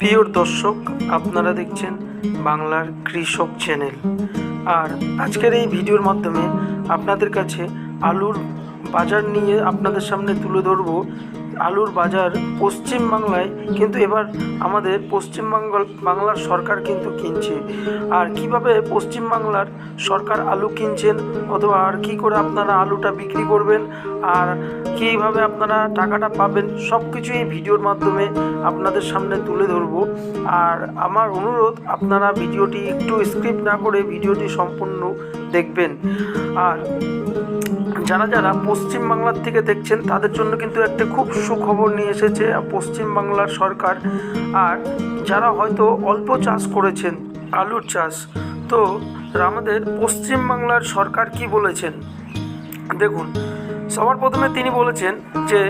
প্রিয় দর্শক, আপনারা দেখছেন বাংলার কৃষক চ্যানেল। আর আজকের এই ভিডিওর মাধ্যমে আপনাদের কাছে আলুর বাজার নিয়ে আপনাদের সামনে তুলে ধরবো আলুর বাজার পশ্চিম বাংলায়, কিন্তু এবার আমাদের পশ্চিম বাংলার সরকার কিন্তু কিনছে। আর কীভাবে পশ্চিম বাংলার সরকার আলু কিনছেন, অথবা আর কী করে আপনারা আলুটা বিক্রি করবেন, আর কীভাবে আপনারা টাকাটা পাবেন সব কিছু এই ভিডিওর মাধ্যমে আপনাদের সামনে তুলে ধরবো। আর আমার অনুরোধ, আপনারা ভিডিওটি একটু স্ক্রিপ্ট না করে ভিডিওটি সম্পূর্ণ দেখবেন। আর যারা যারা পশ্চিমবাংলার থেকে দেখছেন, তাদের জন্য কিন্তু একটা খুব সুখবর নিয়ে এসেছে পশ্চিম বাংলার সরকার। আর যারা হয়তো অল্প চাষ করেছেন, আলুর চাষ, তো আমাদের পশ্চিমবাংলার সরকার কি বলেছেন? দেখুন, সবার প্রথমে তিনি বলেছেন যে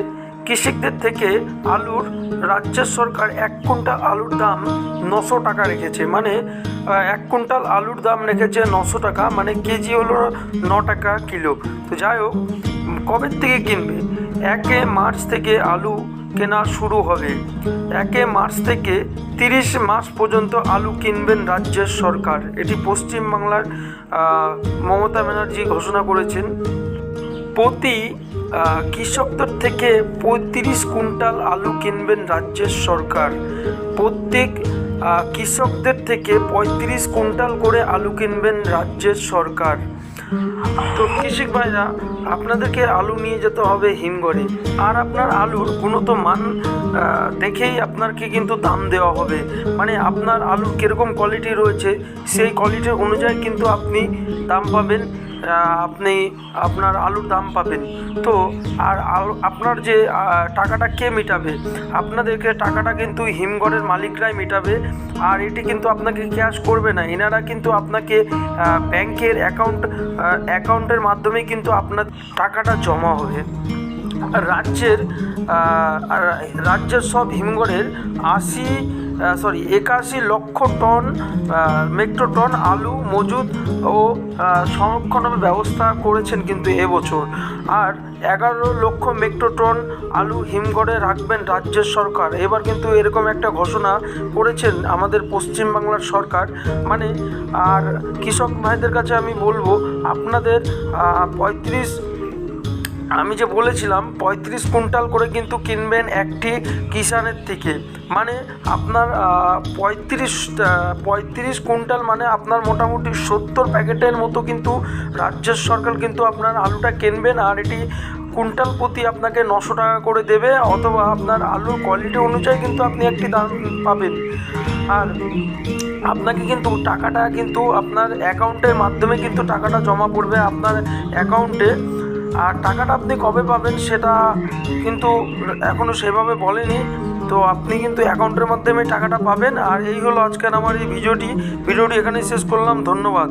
কৃষকদের থেকে আলুর রাজ্যের সরকার এক কুইন্টাল আলুর দাম নশো টাকা রেখেছে। মানে এক কুইন্টাল আলুর দাম রেখেছে নশো টাকা মানে কেজি হলো ন টাকা কিলো। তো যাই হোক কবের থেকে কিনবে? একে মার্চ থেকে আলু কেনা শুরু হবে। একে মার্চ থেকে তিরিশ মাস পর্যন্ত আলু কিনবেন রাজ্যের সরকার। এটি পশ্চিমবাংলার মমতা ব্যানার্জি ঘোষণা করেছেন। প্রতি কৃষকদের থেকে পঁয়ত্রিশ কুইন্টাল আলু কিনবেন রাজ্যের সরকার। প্রত্যেক কৃষকদের থেকে পঁয়ত্রিশ কুইন্টাল করে আলু কিনবেন রাজ্যের সরকার। তো কৃষক ভাইরা, আপনাদেরকে আলু নিয়ে যেতে হবে হিমঘরে। আর আপনার আলুর গুণত মান দেখেই আপনাকে কিন্তু দাম দেওয়া হবে। মানে আপনার আলুর কীরকম কোয়ালিটি রয়েছে, সেই কোয়ালিটির অনুযায়ী কিন্তু আপনি দাম পাবেন। আপনি আপনার আলুর দাম পাবেন। তো আর আলু, আপনার যে টাকাটা কে মেটাবে? আপনাদেরকে টাকাটা কিন্তু হিমঘরের মালিকরাই মেটাবে। আর এটি কিন্তু আপনাকে ক্যাশ করবে না। এনারা কিন্তু আপনাকে ব্যাংকের অ্যাকাউন্ট অ্যাকাউন্টের মাধ্যমে কিন্তু আপনার টাকাটা জমা হবে। রাজ্যের রাজ্যের সব হিমঘরের আশি সরি একাশি লক্ষ টন মেট্রো টন আলু, মজুদ ও সংরক্ষণের ব্যবস্থা করেছেন কিন্তু এবছর। আর এগারো লক্ষ মেট্রো টন আলু হিমঘরে রাখবেন রাজ্যের সরকার। এবার কিন্তু এরকম একটা ঘোষণা করেছেন আমাদের পশ্চিমবাংলার সরকার। মানে আর কৃষক ভাইদের কাছে আমি বলব, আপনাদের পঁয়ত্রিশ আমি যে বলেছিলাম, পঁয়ত্রিশ কুইন্টাল করে কিন্তু কিনবেন একটি কিষানের থেকে। মানে আপনার পঁয়ত্রিশ পঁয়ত্রিশ কুইন্টাল মানে আপনার মোটামুটি সত্তর প্যাকেটের মতো কিন্তু রাজ্যের সরকার কিন্তু আপনার আলুটা কিনবেন আর এটি কুইন্টাল প্রতি আপনাকে নশো টাকা করে দেবে অথবা আপনার আলুর কোয়ালিটি অনুযায়ী কিন্তু আপনি একটি দাম পাবেন। আর আপনাকে কিন্তু টাকাটা কিন্তু আপনার অ্যাকাউন্টের মাধ্যমে কিন্তু টাকাটা জমা পড়বে আপনার অ্যাকাউন্টে আর টাকাটা আপনি কবে পাবেন সেটা কিন্তু এখনও সেভাবে বলেনি। তো আপনি কিন্তু অ্যাকাউন্টের মাধ্যমে টাকাটা পাবেন। আর এই হলো আজকের আমার এই ভিডিওটি। ভিডিওটি এখানেই শেষ করলাম। ধন্যবাদ।